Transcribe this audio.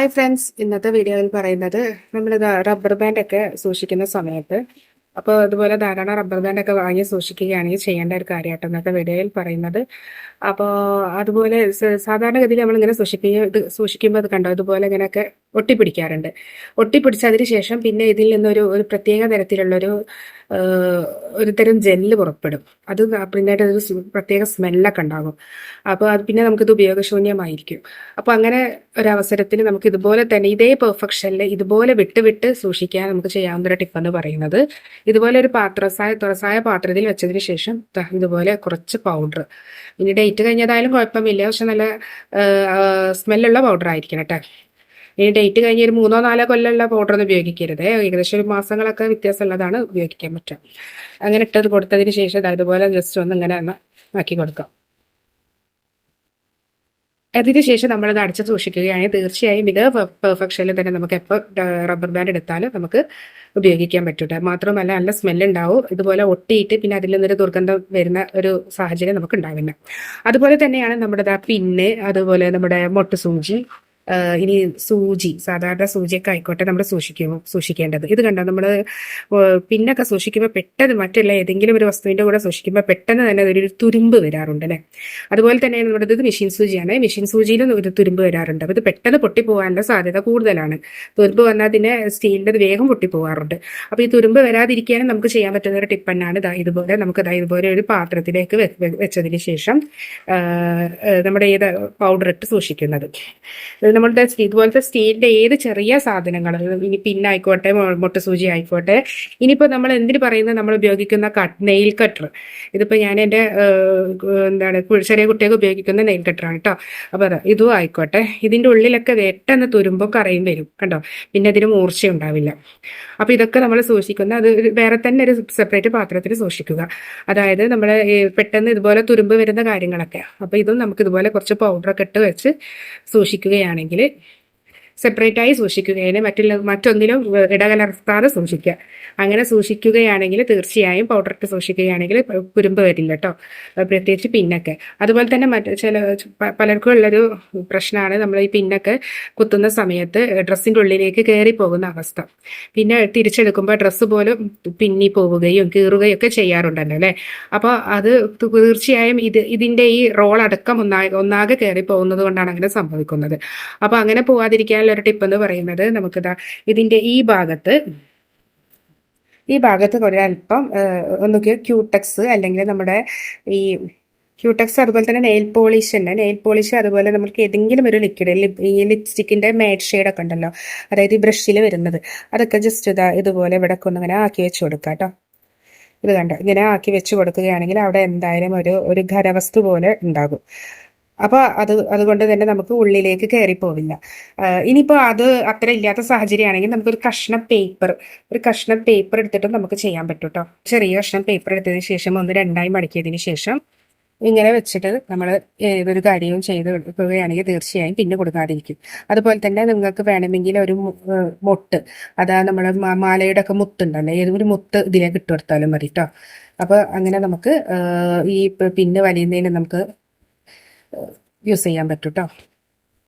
Hi friends ഇന്നത്തെ വീഡിയോയിൽ പറയുന്നത് നമ്മൾ റബ്ബർ ബാൻഡ് ഒക്കെ സൂക്ഷിക്കുന്ന സമയത്ത്. അപ്പോൾ അതുപോലെ ധാരാളം റബ്ബർ ബാൻഡ് ഒക്കെ വാങ്ങി സൂക്ഷിക്കുകയാണെങ്കിൽ ചെയ്യേണ്ട ഒരു കാര്യമായിട്ട് ഇന്നത്തെ വീഡിയോയിൽ പറയുന്നത്. അപ്പോൾ അതുപോലെ സാധാരണഗതിയിൽ നമ്മളിങ്ങനെ സൂക്ഷിക്കുക ഇത് സൂക്ഷിക്കുമ്പോൾ അത് കണ്ടോ? ഇതുപോലെ ഇങ്ങനെയൊക്കെ ഒട്ടിപ്പിടിക്കാറുണ്ട്. ഒട്ടിപ്പിടിച്ചതിന് ശേഷം പിന്നെ ഇതിൽ നിന്നൊരു ഒരു പ്രത്യേക തരത്തിലുള്ളൊരു ഒരു തരം ജെല്ല് പുറപ്പെടും. അത് പിന്നീട് ഒരു പ്രത്യേക സ്മെല്ലൊക്കെ ഉണ്ടാകും. അപ്പോൾ അത് പിന്നെ നമുക്കിത് ഉപയോഗശൂന്യമായിരിക്കും. അപ്പോൾ അങ്ങനെ ഒരവസരത്തിൽ നമുക്ക് ഇതുപോലെ തന്നെ ഇതേ പെർഫെക്ഷനിൽ ഇതുപോലെ വിട്ടുവിട്ട് വിട്ട് സൂക്ഷിക്കാൻ നമുക്ക് ചെയ്യാവുന്ന ഒരു ടിപ്പ് ടിപ്പെന്ന് പറയുന്നത് ഇതുപോലെ ഒരു പാത്രസായ തുറസായ പാത്രത്തിൽ വെച്ചതിന് ശേഷം ഇതുപോലെ കുറച്ച് പൗഡർ. ഇനി ഡേറ്റ് കഴിഞ്ഞതായാലും കുഴപ്പമില്ല. പക്ഷെ നല്ല സ്മെല്ലുള്ള പൗഡർ ആയിരിക്കണം കേട്ടോ. ഇനി ഡേറ്റ് കഴിഞ്ഞ് ഒരു മൂന്നോ നാലോ കൊല്ലമുള്ള പൗഡർ ഒന്നും ഉപയോഗിക്കരുത്. ഏകദേശം ഒരു മാസങ്ങളൊക്കെ വ്യത്യാസമുള്ളതാണ് ഉപയോഗിക്കാൻ പറ്റുക. അങ്ങനെ ഇട്ടത് കൊടുത്തതിന് ശേഷം അതുപോലെ ജസ്റ്റ് ഒന്ന് ഇങ്ങനെ ഒന്ന് ആക്കി കൊടുക്കാം. അതിന് ശേഷം നമ്മൾ അത് അടച്ച് സൂക്ഷിക്കുകയാണെങ്കിൽ തീർച്ചയായും ഇത് പെർഫെക്ഷനിൽ തന്നെ നമുക്ക് എപ്പോൾ റബ്ബർ ബാൻഡ് എടുത്താലും നമുക്ക് ഉപയോഗിക്കാൻ പറ്റൂട്ടെ. മാത്രമല്ല നല്ല സ്മെൽ ഉണ്ടാവും. ഇതുപോലെ ഒട്ടിയിട്ട് പിന്നെ അതിൽ നിന്നൊരു ദുർഗന്ധം വരുന്ന ഒരു സാഹചര്യം നമുക്ക് ഉണ്ടാവില്ല അതുപോലെ തന്നെയാണ് നമ്മുടെ പിന്നെ അതുപോലെ നമ്മുടെ മൊട്ട് സൂചി ആ, ഇനി സൂചി സാധാരണ സൂചിയൊക്കെ ആയിക്കോട്ടെ നമ്മൾ സൂക്ഷിക്കും സൂക്ഷിക്കേണ്ടത്. ഇത് കണ്ടോ? നമ്മൾ പിന്നൊക്കെ സൂക്ഷിക്കുമ്പോൾ പെട്ടെന്ന് മറ്റുള്ള ഏതെങ്കിലും ഒരു വസ്തുവിന്റെ കൂടെ സൂക്ഷിക്കുമ്പോൾ പെട്ടെന്ന് തന്നെ ഒരു തുരുമ്പ് വരാറുണ്ട് അല്ലേ? അതുപോലെ തന്നെ നമ്മുടെ ഇത് മെഷീൻ സൂചിയാണ്. മെഷീൻ സൂചിയിലും ഒരു തുരുമ്പ് വരാറുണ്ട്. അപ്പോൾ ഇത് പെട്ടെന്ന് പൊട്ടിപ്പോകാനുള്ള സാധ്യത കൂടുതലാണ്. തുരുമ്പ് വന്നാൽ പിന്നെ സ്റ്റീലിന്റെ വേഗം പൊട്ടിപ്പോകാറുണ്ട്. അപ്പോൾ ഈ തുരുമ്പ് വരാതിരിക്കാനും നമുക്ക് ചെയ്യാൻ പറ്റുന്ന ഒരു ടിപ്പ് ഇതാ ഇതുപോലെ നമുക്ക് ഇതാ ഇതുപോലെ ഒരു പാത്രത്തിലേക്ക് വെച്ചതിന് ശേഷം നമ്മുടെ ഏത് പൗഡർ ഇട്ട് സൂക്ഷിക്കുന്നത്. നമ്മളുടെ ഇതുപോലത്തെ സ്റ്റീലിന്റെ ഏത് ചെറിയ സാധനങ്ങൾ ഇനി പിന്നായിക്കോട്ടെ മുട്ട സൂചി ആയിക്കോട്ടെ ഇനിയിപ്പോൾ നമ്മൾ എന്തിന് പറയുന്നത് നമ്മൾ ഉപയോഗിക്കുന്ന കട്ട് നെയിൽ കട്ടർ ഇതിപ്പോ ഞാൻ എന്റെ എന്താണ് ചെറിയ കുട്ടികൾക്ക് ഉപയോഗിക്കുന്ന നെയിൽ കട്ടർ ആണ് കേട്ടോ അപ്പോൾ അതാ ഇതും ആയിക്കോട്ടെ. ഇതിന്റെ ഉള്ളിലൊക്കെ വെട്ടെന്ന് തുരുമ്പോൾ കറയും വരും കണ്ടോ? പിന്നെ അതിന് മൂർച്ച ഉണ്ടാവില്ല. അപ്പോൾ ഇതൊക്കെ നമ്മൾ സൂക്ഷിക്കുന്ന അത് വേറെ തന്നെ ഒരു സെപ്പറേറ്റ് പാത്രത്തിൽ സൂക്ഷിക്കുക. അതായത് നമ്മൾ പെട്ടെന്ന് ഇതുപോലെ തുരുമ്പ് വരുന്ന കാര്യങ്ങളൊക്കെ. അപ്പോൾ ഇതും നമുക്ക് ഇതുപോലെ കുറച്ച് പൗഡറൊക്കെ ഇട്ട് വെച്ച് സൂക്ഷിക്കുകയാണെങ്കിൽ സെപ്പറേറ്റ് ആയി സൂക്ഷിക്കുകയാണ് മറ്റുള്ള മറ്റൊന്നിലും ഇടകലർത്താതെ സൂക്ഷിക്കുക. അങ്ങനെ സൂക്ഷിക്കുകയാണെങ്കിൽ തീർച്ചയായും പൗഡർ ഇട്ട് സൂക്ഷിക്കുകയാണെങ്കിൽ കുരുമ്പ് വരില്ല കേട്ടോ പ്രത്യേകിച്ച് പിന്നൊക്കെ. അതുപോലെ തന്നെ മറ്റ് ചില പലർക്കും ഉള്ളൊരു പ്രശ്നമാണ് നമ്മൾ ഈ പിന്നൊക്കെ കുത്തുന്ന സമയത്ത് ഡ്രസ്സിന്റെ ഉള്ളിലേക്ക് കയറി പോകുന്ന അവസ്ഥ. പിന്നെ തിരിച്ചെടുക്കുമ്പോൾ ഡ്രസ്സ് പോലും പിന്നി പോവുകയും കീറുകയും ഒക്കെ ചെയ്യാറുണ്ടല്ലോ അല്ലേ? അപ്പോൾ അത് തീർച്ചയായും ഇത് ഇതിന്റെ ഈ റോൾ അടക്കം ഒന്നാകെ ഒന്നാകെ കയറി പോകുന്നത് കൊണ്ടാണ് അങ്ങനെ സംഭവിക്കുന്നത്. അപ്പോൾ അങ്ങനെ പോവാതിരിക്കാനുള്ള ഒരു ടിപ്പ് എന്ന് പറയുന്നത് നമുക്കിതാ ഇതിന്റെ ഈ ഭാഗത്ത് ഈ ഭാഗത്ത് ഒരല്പം ഒന്നുകിൽ ക്യൂടെക്സ് അല്ലെങ്കിൽ നമ്മുടെ ഈ ക്യൂടെക്സ് അതുപോലെ തന്നെ നെയിൽ പോളിഷ് തന്നെ. നെയിൽ പോളിഷ് അതുപോലെ നമുക്ക് ഏതെങ്കിലും ഒരു ലിക്വിഡ് ഈ ലിപ്സ്റ്റിക്കിന്റെ മേഡ് ഷെയ്ഡൊക്കെ ഉണ്ടല്ലോ. അതായത് ഈ ബ്രഷിൽ വരുന്നത്. അതൊക്കെ ജസ്റ്റ് ഇതാ ഇതുപോലെ ഇവിടെ ഒന്ന് ആക്കി വെച്ച് കൊടുക്കാം കേട്ടോ ഇത് കണ്ടോ? ഇങ്ങനെ ആക്കി വെച്ച് കൊടുക്കുകയാണെങ്കിൽ അവിടെ എന്തായാലും ഒരു ഒരു ഖരവസ്തു പോലെ ഉണ്ടാകും. അപ്പോൾ അത് അതുകൊണ്ട് തന്നെ നമുക്ക് ഉള്ളിലേക്ക് കയറി പോവില്ല ആഹ് ഇനിയിപ്പോൾ അത് അത്ര ഇല്ലാത്ത സാഹചര്യമാണെങ്കിൽ നമുക്കൊരു കഷ്ണം പേപ്പർ ഒരു കഷ്ണം പേപ്പർ എടുത്തിട്ടും നമുക്ക് ചെയ്യാൻ പറ്റും കേട്ടോ ചെറിയ കഷ്ണം പേപ്പർ എടുത്തതിന് ശേഷം ഒന്ന് രണ്ടായി മടക്കിയതിന് ശേഷം ഇങ്ങനെ വെച്ചിട്ട് നമ്മൾ ഏതൊരു കാര്യവും ചെയ്ത് കൊടുക്കുകയാണെങ്കിൽ തീർച്ചയായും പിന്നെ കൊടുക്കാതിരിക്കും. അതുപോലെ തന്നെ നിങ്ങൾക്ക് വേണമെങ്കിൽ ഒരു മുട്ട് അതാ നമ്മൾ മാലയുടെ ഒക്കെ മുത്തുണ്ടല്ലോ ഏതൊരു മുത്ത് ഇതിലേക്ക് ഇട്ട് കൊടുത്താലും മതി കേട്ടോ അപ്പോൾ അങ്ങനെ നമുക്ക് ഈ പിന്ന് വലിയുന്നതിന് നമുക്ക് യൂസ് ചെയ്യാൻ പറ്റും കേട്ടോ